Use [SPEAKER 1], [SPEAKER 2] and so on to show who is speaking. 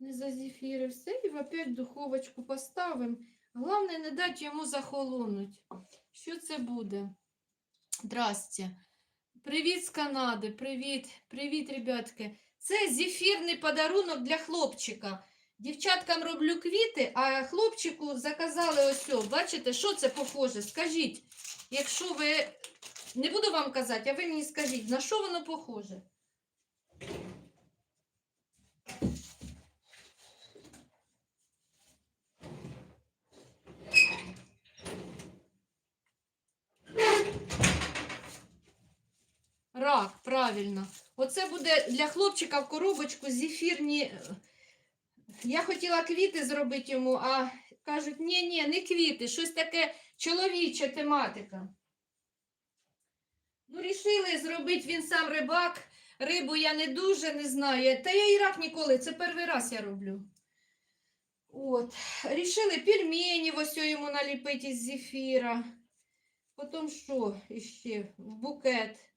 [SPEAKER 1] не зазефірився. І опять духовочку поставимо. Головне, не дати йому захолонуть. Що це буде? Здрасте. Привіт з Канади. Привіт, привіт, ребятки. Це зефірний подарунок для хлопчика. Дівчаткам роблю квіти, а хлопчику заказали ось. о. Бачите, що це похоже? Скажіть, якщо ви. Не буду вам казати, а ви мені скажіть, на що воно похоже? Рак, правильно. Оце буде для хлопчика в коробочку зефірні. е, Я хотіла квіти зробити йому, а кажуть, ні, ні, не квіти, щось таке чоловіча тематика. Ну, рішили зробити він сам рибак. Рибу я не дуже не знаю. Та я і рак ніколи, це перший раз я роблю. От. Рішили пельмені ось йому наліпити із зефіра. Потім що іще? В букет.